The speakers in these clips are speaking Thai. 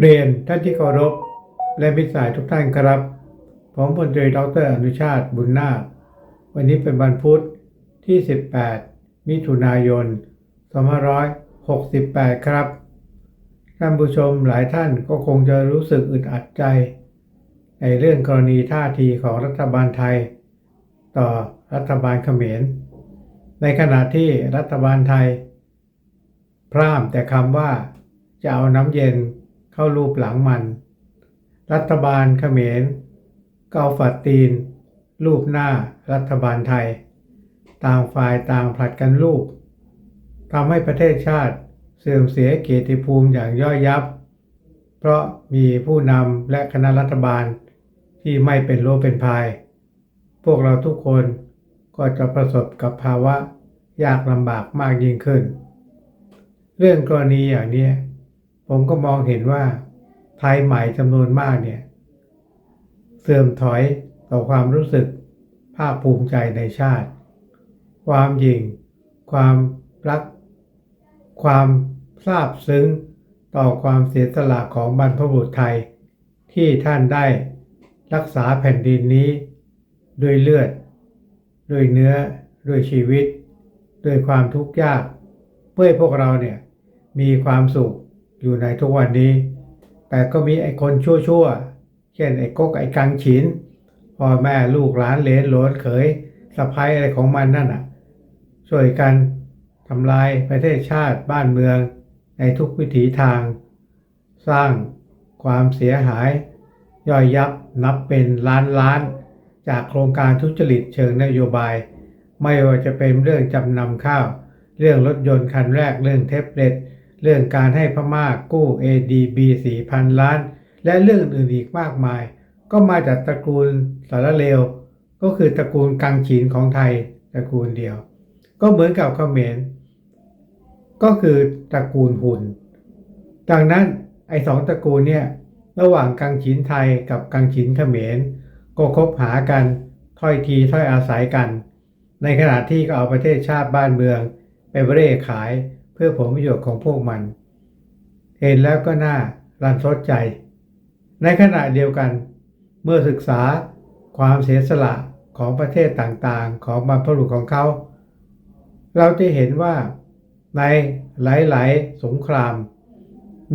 เรียนท่านที่เคารพ และมิตรสายทุกท่านครับ ผมพลตรีดรอนุชาติบุญนาค วันนี้เป็นวันพุธที่ 18 มิถุนายน 2568 ครับ ท่านผู้ชมหลายท่านก็คงจะรู้สึกอึดอัดใจ ในเรื่องกรณีท่าทีของรัฐบาลไทย ต่อรัฐบาลเขมร ในขณะที่รัฐบาลไทย พร่ำแต่คำว่าจะเอาน้ำเย็น เข้ารูปหลังมัน รัฐบาลเขมรก็เอาฝัดตีน รูปหน้ารัฐบาลไทย ต่างฝ่ายต่างผลัดกันรูปทำให้ประเทศชาติเสื่อมเสียเกียรติภูมิอย่างย่อยยับ เพราะมีผู้นำและคณะรัฐบาลที่ไม่เป็นโลเป็นพาย พวกเราทุกคนก็จะประสบกับภาวะยากลำบากมากยิ่งขึ้น เรื่องกรณีอย่างนี้ ผมก็มองเห็นว่าไทยใหม่จำนวนมากเนี่ย เสื่อมถอยต่อความรู้สึกภาคภูมิใจในชาติ ความยิ่ง ความรัก ความซาบซึ้งต่อความเสียสละของบรรพบุรุษไทย ที่ท่านได้รักษาแผ่นดินนี้ ด้วยเลือด ด้วยเนื้อ ด้วยชีวิต ด้วยความทุกข์ยาก เพื่อให้พวกเราเนี่ยมีความสุข อยู่ในทุกวันนี้ แต่ก็มีไอ้คนชั่วๆ เช่นไอ้ก๊กไอ้กังฉินพ่อแม่ลูกหลานเหลนหลนเขยสะพ้ายอะไรของมันนั่นน่ะ ช่วยกันทำลายประเทศชาติบ้านเมืองในทุกวิถีทาง สร้างความเสียหาย ย่อยยับนับเป็นล้านล้าน จากโครงการทุจริตเชิงนโยบาย ไม่ว่าจะเป็นเรื่องจำนำข้าว เรื่องรถยนต์คันแรกเรื่องเทปเล็ต เรื่องการให้พม่ากู้ ADB 4,000 ล้าน และเรื่องอื่นอีกมากมาย ก็มาจากตระกูลสารเลว ก็คือตระกูลกังฉินของไทยตระกูลเดียว ก็เหมือนกับเขมรก็คือตระกูลหุ่นดังนั้นไอ้สองตระกูลเนี่ยระหว่างกังฉินไทยกับกังฉินเขมร ก็คบหากันถ้อยทีถ้อยอาศัยกัน ในขณะที่ก็เอาประเทศชาติบ้านเมือง ไปเร่ขาย พื่อผลประโยชน์ของพวกมัน เห็นแล้วก็น่ารันทดใจ ในขณะเดียวกัน เมื่อศึกษาความเสียสละของประเทศต่างๆ ของบรรพบุรุษของเขา เราจะเห็นว่าในหลายๆ สงคราม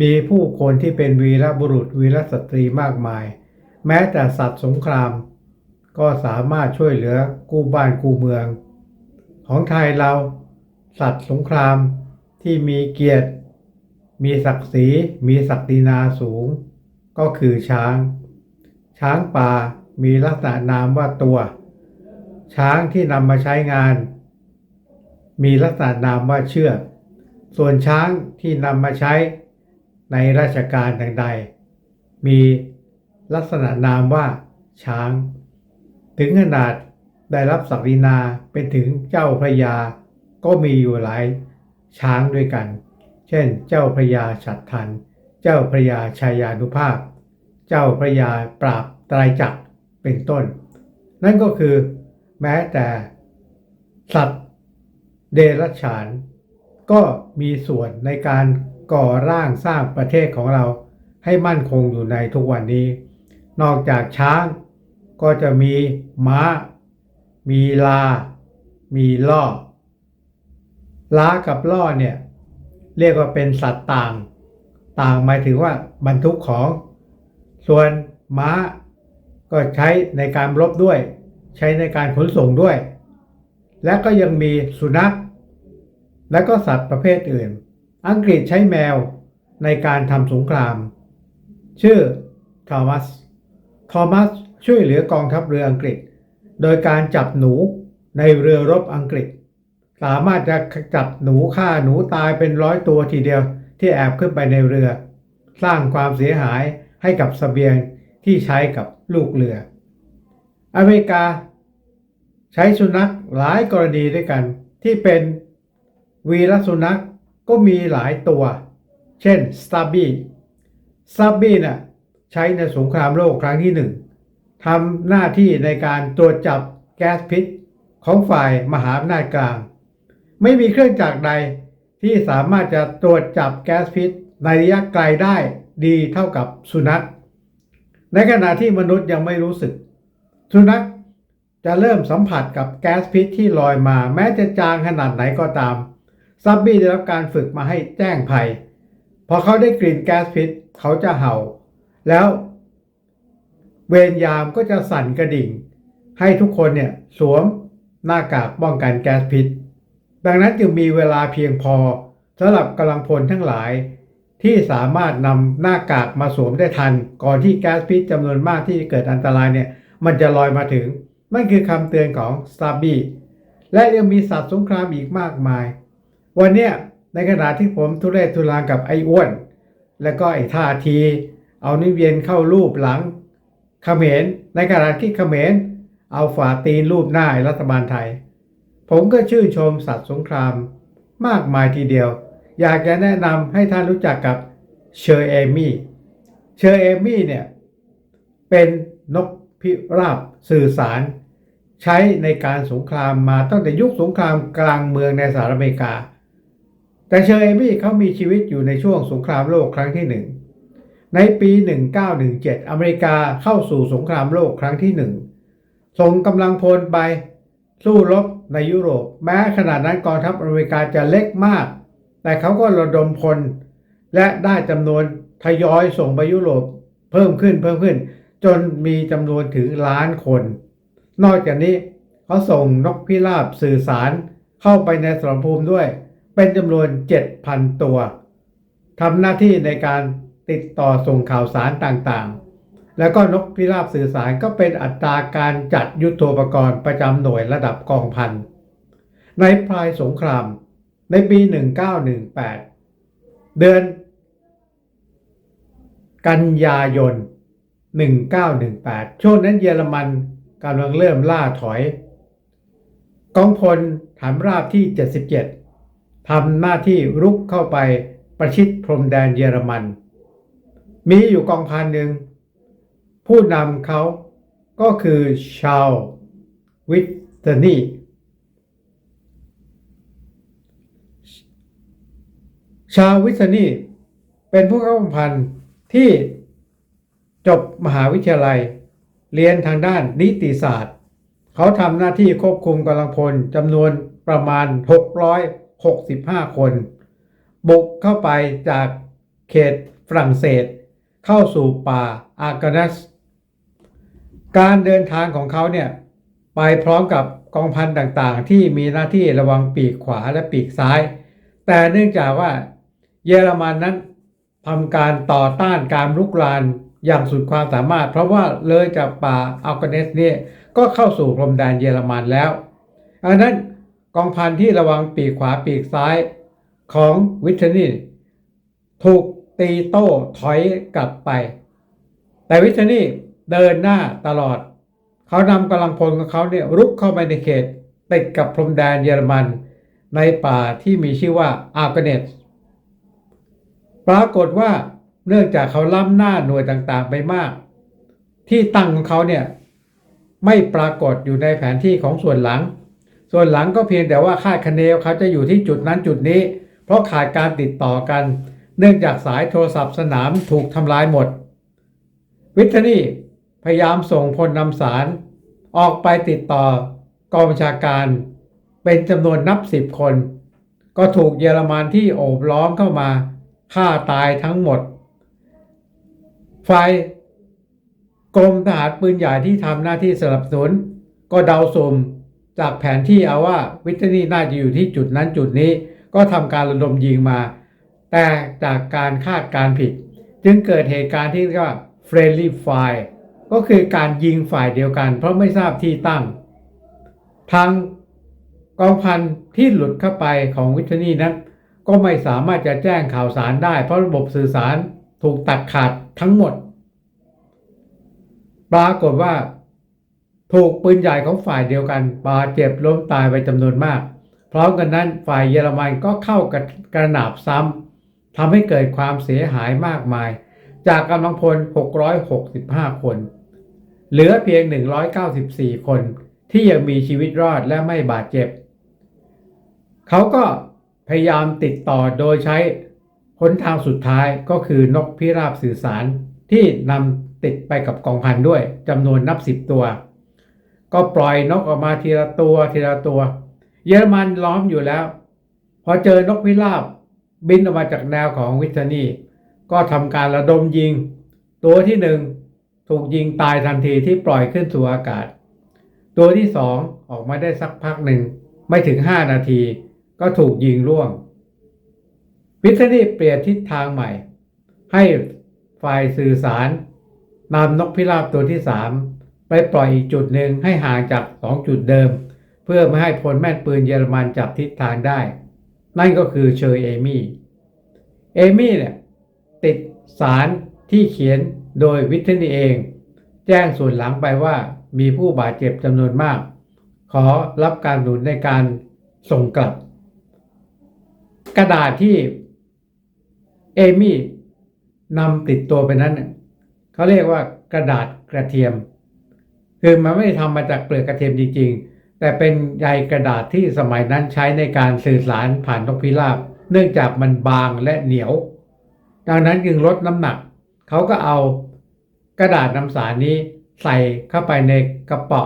มีผู้คนที่เป็นวีรบุรุษวีรสตรีมากมาย แม้แต่สัตว์สงคราม ก็สามารถช่วยเหลือกู้บ้านกู้เมือง ของไทยเรา สัตว์สงคราม ที่มีเกียรติ มีศักดิ์ศรี มีศักดินาสูง ก็คือช้าง ช้างป่ามีลักษณะนามว่าตัว ช้างที่นำมาใช้งาน มีลักษณะนามว่าเชือกส่วนช้างที่นำมาใช้ในราชการทางใด มีลักษณะนามว่าช้าง ถึงขนาดได้รับศักดินาเป็นถึงเจ้าพระยาก็มีอยู่หลาย ช้างด้วยกัน เช่น เจ้าพระยาฉัตรทัน เจ้าพระยาชายานุภาพ เจ้าพระยาปราบตรายจักรเป็นต้น นั่นก็คือแม้แต่สัตว์เดรัจฉาน ก็มีส่วนในการก่อร่างสร้างประเทศของเราให้มั่นคงอยู่ในทุกวันนี้ นอกจากช้างก็จะมีม้า มีลา มีล่อ ล้ากับล่อเนี่ยเรียกว่าเป็นสัตว์ต่าง ต่างหมายถึงว่าบรรทุกของ ส่วนม้าก็ใช้ในการรบด้วย ใช้ในการขนส่งด้วย และก็ยังมีสุนัข และก็สัตว์ประเภทอื่น อังกฤษใช้แมวในการทำสงคราม ชื่อทอมัสทอมัสช่วยเหลือกองทัพเรืออังกฤษ โดยการจับหนูในเรือรบอังกฤษ สามารถจะจับหนูฆ่าหนูตายเป็นร้อยตัวทีเดียวที่แอบขึ้นไปในเรือ สร้างความเสียหายให้กับสเสบียงที่ใช้กับลูกเรือ อเมริกา ใช้สุนัขหลายกรณีด้วยกัน ที่เป็นวีรสุนัขก็มีหลายตัว เช่นสตาร์บี้สตาร์บี้น่ะใช้ในสงครามโลกครั้งที่หนึ่งทำหน้าที่ในการตรวจจับแก๊สพิษของฝ่ายมหาอำนาจกลาง ไม่มีเครื่องจักรใด ที่สามารถจะตรวจจับแก๊สพิษในระยะไกลได้ดีเท่ากับสุนัข ในขณะที่มนุษย์ยังไม่รู้สึก สุนัขจะเริ่มสัมผัสกับแก๊สพิษที่ลอยมา แม้จะจางขนาดไหนก็ตาม ซับบี้ได้รับการฝึกมาให้แจ้งภัย พอเขาได้กลิ่นแก๊สพิษเขาจะเห่า แล้วเวรยามก็จะสั่นกระดิ่ง ให้ทุกคนเนี่ยสวมหน้ากากป้องกันแก๊สพิษ ดังนั้นจึงมีเวลาเพียงพอสำหรับกำลังพลทั้งหลาย ที่สามารถนำหน้ากากมาสวมได้ทัน ก่อนที่แก๊สพิษจำนวนมากที่จะเกิดอันตรายเนี่ยมันจะลอยมาถึงนั่นคือคำเตือนของซาบีและยังมีสัตว์สงครามอีกมากมาย วันเนี้ยในขณะที่ผมทุเรศทุรางกับไอ้อ้วน แล้วก็ไอ้ท่าที เอานิ้วเย็นเข้ารูปหลังเขมรในขณะที่เขมรเอาฝ่าตีนรูปหน้ารัฐบาลไทย ผมก็ชื่นชมสัตว์สงคราม มากมายทีเดียว อยากจะแนะนำให้ท่านรู้จักกับเชอร์เอมี่ เชอร์เอมี่เนี่ยเป็นนกพิราบสื่อสาร ใช้ในการสงครามมาตั้งแต่ยุคสงครามกลางเมืองในสหรัฐอเมริกา แต่เชอร์เอมี่เขามีชีวิตอยู่ในช่วงสงครามโลกครั้งที่หนึ่งในปี 1917 อเมริกาเข้าสู่สงครามโลกครั้งที่หนึ่งส่งกำลังพลไป สู้รบในยุโรป แม้ขนาดนั้นกองทัพอเมริกาจะเล็กมาก แต่เขาก็ระดมพล และได้จำนวนทยอยส่งไปยุโรปเพิ่มขึ้นเพิ่มขึ้น จนมีจำนวนถึงล้านคน นอกจากนี้เขาส่งนกพิราบสื่อสารเข้าไปในสมรภูมิด้วย เป็นจำนวน 7,000 ตัวทำหน้าที่ในการติดต่อส่งข่าวสารต่างๆ แล้วก็นกพิราบสื่อสารก็เป็นอัตราการจัดยุทโธปกรณ์ประจำหน่วยระดับกองพัน ในปลายสงคราม ในปี 1918 เดือน กันยายน 1918 ช่วงนั้นเยอรมันกำลังเริ่มล่าถอย กองพลฐานราบที่ 77 ทำหน้าที่รุกเข้าไปประชิดพรมแดนเยอรมัน มีอยู่กองพันหนึ่ง ผู้นำเขาก็คือชาววิตเทนีชาววิทยานีเป็นผู้เข้ากองพันที่จบมหาวิทยาลัย เรียนทางด้านนิติศาสตร์ เขาทำหน้าที่ควบคุมกำลังพลจำนวนประมาณ 665 คน บุกเข้าไปจากเขตฝรั่งเศส เข้าสู่ป่าอากานัส การเดินทางของเขาเนี่ยไปพร้อมกับกองพันต่างๆ ที่มีหน้าที่ระวังปีกขวาและปีกซ้าย แต่เนื่องจากว่าเยอรมันนั้นทำการต่อต้านการลุกรานอย่างสุดความสามารถ เพราะว่าเลยจากป่าอัลกเนสเนี่ยก็เข้าสู่พรมแดนเยอรมันแล้วดังนั้นกองพันที่ระวังปีกขวาปีกซ้ายของวิทนีถูกตีโต้ถอยกลับไป แต่วิทนี เดินหน้าตลอด เขานำกำลังพลของเขาเนี่ยรุกเข้าไปในเขตติดกับพรมแดนเยอรมัน ในป่าที่มีชื่อว่าอาร์กเนสปรากฏว่าเนื่องจากเขาล้ำหน้าหน่วยต่างๆไปมาก ที่ตั้งของเขาเนี่ยไม่ปรากฏอยู่ในแผนที่ของส่วนหลัง ส่วนหลังก็เพียงแต่ว่าคาดคะเนเขาจะอยู่ที่จุดนั้นจุดนี้ เพราะขาดการติดต่อกัน เนื่องจากสายโทรศัพท์สนามถูกทำลายหมด วิทนี พยายามส่งพลนำสาร ออกไปติดต่อกองบัญชาการ เป็นจำนวนนับสิบคน ก็ถูกเยอรมันที่โอบล้อมเข้ามาฆ่าตายทั้งหมด ฝ่ายกรมทหารปืนใหญ่ที่ทำหน้าที่สนับสนุน ก็เดาสุ่มจากแผนที่เอาว่าวิทนีน่าจะอยู่ที่จุดนั้นจุดนี้ก็ทำการระดมยิงมา แต่จากการคาดการผิด จึงเกิดเหตุการณ์ที่เรียกว่า friendly fire ก็คือการยิงฝ่ายเดียวกัน เพราะไม่ทราบที่ตั้ง ทางกองพันที่หลุดเข้าไปของวิทนีนั้น ก็ไม่สามารถจะแจ้งข่าวสารได้ เพราะระบบสื่อสารถูกตัดขาดทั้งหมด ปรากฏว่า ถูกปืนใหญ่ของฝ่ายเดียวกันบาดเจ็บล้มตายไปจำนวนมากพร้อมกันนั้นฝ่ายเยอรมันก็เข้ากระกระหนาบซ้ำทำให้เกิดความเสียหายมากมาย จากกำลังพล 665 คน เหลือเพียง 194 คนที่ยังมีชีวิตรอดและไม่บาดเจ็บ เขาก็พยายามติดต่อโดยใช้หนทางสุดท้ายก็คือนกพิราบสื่อสารที่นำติดไปกับกองพันด้วยจำนวนนับสิบตัว ก็ปล่อยนกออกมาทีละตัวทีละตัว เยอรมันล้อมอยู่แล้ว พอเจอนกพิราบบินออกมาจากแนวของวิทนีก็ทำการระดมยิง ตัวที่หนึ่ง ถูกยิงตายทันทีที่ปล่อยขึ้นสู่อากาศ ตัวที่สองออกมาได้สักพักหนึ่งไม่ถึง 5 นาที ก็ถูกยิงร่วงวิทนีเปลี่ยนทิศทางใหม่ ให้ฝ่ายสื่อสารนำนกพิราบตัวที่3ไปปล่อยอีกจุดหนึ่งให้ห่างจาก2จุดเดิม เพื่อไม่ให้พลแม่นปืนเยอรมันจับทิศทางได้ นั่นก็คือเชอร์เอมี่ เอมี่เนี่ยติดสารที่เขียน โดยวิทนีเอง แจ้งส่วนหลังไปว่ามีผู้บาดเจ็บจำนวนมาก ขอรับการหนุนในการส่งกลับ กระดาษที่เอมี่นำติดตัวไปนั้นเขาเรียกว่ากระดาษกระเทียม คือมันไม่ได้ทำมาจากเปลือกกระเทียมจริงๆ แต่เป็นใยกระดาษที่สมัยนั้นใช้ในการสื่อสารผ่านนกพิราบ เนื่องจากมันบางและเหนียว ดังนั้นจึงลดน้ำหนัก เขาก็เอา กระดาษนำสารนี้ใส่เข้าไปในกระเป๋า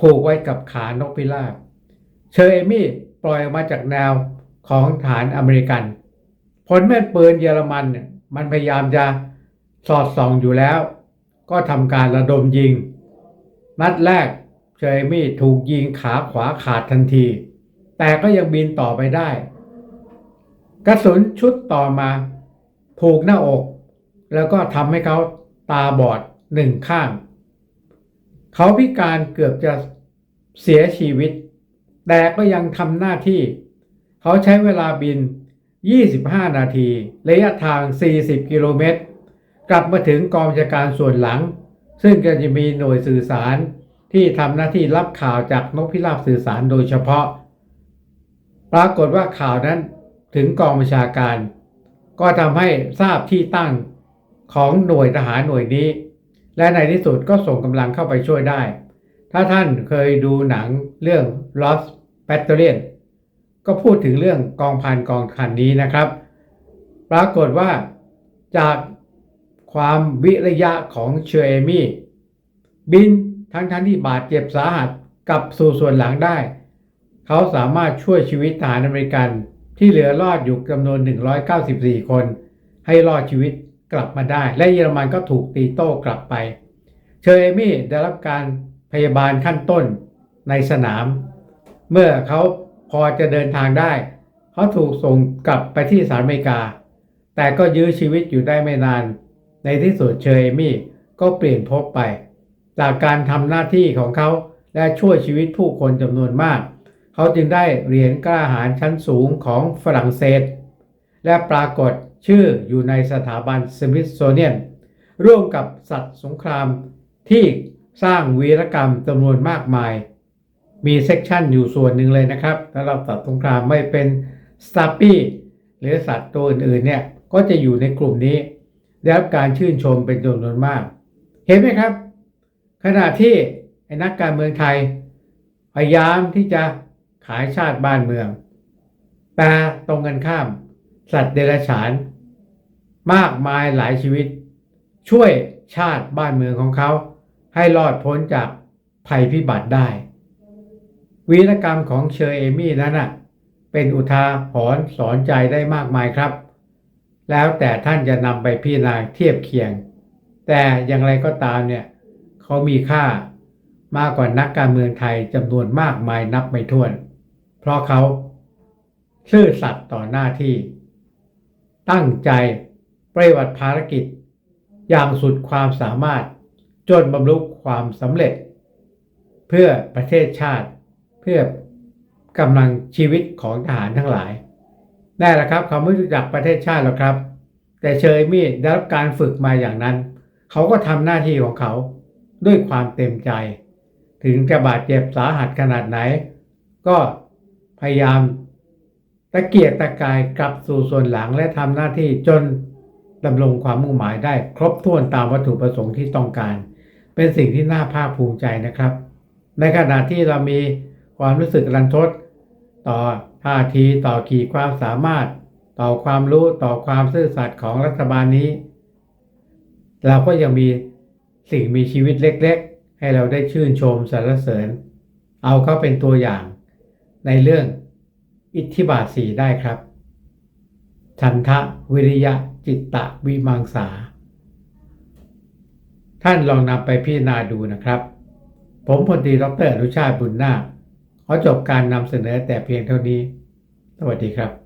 ผูกไว้กับขานกพิราบ เชอร์เอมี่ปล่อยออกมาจากแนวของฐานอเมริกัน ผลแม่นปืนเยอรมันเนี่ยมันพยายามจะสอดส่องอยู่แล้ว ก็ทำการระดมยิง นัดแรกเชอร์เอมี่ถูกยิงขาขวาขาดทันที แต่ก็ยังบินต่อไปได้ กระสุนชุดต่อมา ถูกหน้าอก แล้วก็ทำให้เขา ตาบอดหนึ่งข้าง เขาพิการเกือบจะเสียชีวิต แต่ก็ยังทำหน้าที่ เขาใช้เวลาบิน 25 นาที ระยะทาง 40 กิโลเมตร กลับมาถึงกองบัญชาการส่วนหลัง ซึ่งก็จะมีหน่วยสื่อสารที่ทำหน้าที่รับข่าวจากนกพิราบสื่อสารโดยเฉพาะ ปรากฏว่าข่าวนั้นถึงกองบัญชาการ ก็ทำให้ทราบที่ตั้ง ของหน่วยทหารหน่วยนี้ และในที่สุดก็ส่งกำลังเข้าไปช่วยได้ ถ้าท่านเคยดูหนังเรื่อง Lost Battalion ก็พูดถึงเรื่องกองพันกองคันนี้นะครับ ปรากฏว่าจากความวิริยะของเชอร์เอมี่บินทั้งทั้งที่บาดเจ็บสาหัสกลับสู่ส่วนหลังได้ เขาสามารถช่วยชีวิตทหารอเมริกันที่เหลือรอดอยู่จำนวน 194 คน ให้รอดชีวิต กลับมาได้ และเยอรมันก็ถูกตีโต้กลับไป เชอร์เอมี่ได้รับการพยาบาลขั้นต้นในสนาม เมื่อเขาพอจะเดินทางได้ เขาถูกส่งกลับไปที่สหรัฐอเมริกา แต่ก็ยื้อชีวิตอยู่ได้ไม่นาน ในที่สุดเชอร์เอมี่ก็เปลี่ยนภพไป จากการทำหน้าที่ของเขาและช่วยชีวิตผู้คนจำนวนมาก เขาจึงได้เหรียญกล้าหาญชั้นสูงของฝรั่งเศส และปรากฏ ชื่ออยู่ในสถาบันสมิธโซเนียนร่วมกับสัตว์สงครามที่สร้างวีรกรรมจำนวนมากมาย มีเซกชันอยู่ส่วนหนึ่งเลยนะครับสำหรับสัตว์สงครามไม่เป็นสตาร์ปี้หรือสัตว์ตัวอื่นๆเนี่ยก็จะอยู่ในกลุ่มนี้ได้รับการชื่นชมเป็นจำนวนมาก เห็นไหมครับ ขณะที่นักการเมืองไทย พยายามที่จะขายชาติบ้านเมือง แต่ตรงกันข้าม สัตว์เดรัจฉาน มากมายหลายชีวิต ช่วยชาติบ้านเมืองของเขา ให้รอดพ้นจากภัยพิบัติได้ วีรกรรมของเชอร์เอมี่นั้นน่ะเป็นอุทาหรณ์สอนใจได้มากมายครับ แล้วแต่ท่านจะนำไปพิจารณาเทียบเคียง แต่อย่างไรก็ตามเนี่ยเขามีค่ามากกว่านักการเมืองไทยจำนวนมากมายนับไม่ถ้วน เพราะเขาซื่อสัตย์ต่อหน้าที่ ตั้งใจ ปฏิบัติภารกิจ อย่างสุดความสามารถจนบรรลุความสำเร็จ เพื่อประเทศชาติ เพื่อกำลังชีวิตของทหารทั้งหลายได้แล้วครับเขาไม่รู้จักประเทศชาติหรอกครับ แต่เชยมีดได้รับการฝึกมาอย่างนั้น เขาก็ทำหน้าที่ของเขาด้วยความเต็มใจ ถึงจะบาดเจ็บสาหัสขนาดไหน ก็พยายามตะเกียกตะกายกลับสู่ส่วนหลังและทำหน้าที่จน ดำรงความมุ่งหมายได้ครบถ้วนตามวัตถุประสงค์ที่ต้องการ เป็นสิ่งที่น่าภาคภูมิใจนะครับ ในขณะที่เรามีความรู้สึกรันทด ต่อท่าทีต่อขีดความสามารถ ต่อความรู้ต่อความซื่อสัตย์ของรัฐบาลนี้ เราก็ยังมีสิ่งมีชีวิตเล็กๆ ให้เราได้ชื่นชมสรรเสริญ เอาเขาเป็นตัวอย่าง ในเรื่องอิทธิบาทสีได้ครับฉันทะวิริยะ จิตตะวิมังสา ท่านลองนำไปพิจารณาดูนะครับ ผมพลตรีดรอนุชาติบุญนาคขอจบการนำเสนอแต่เพียงเท่านี้ สวัสดีครับ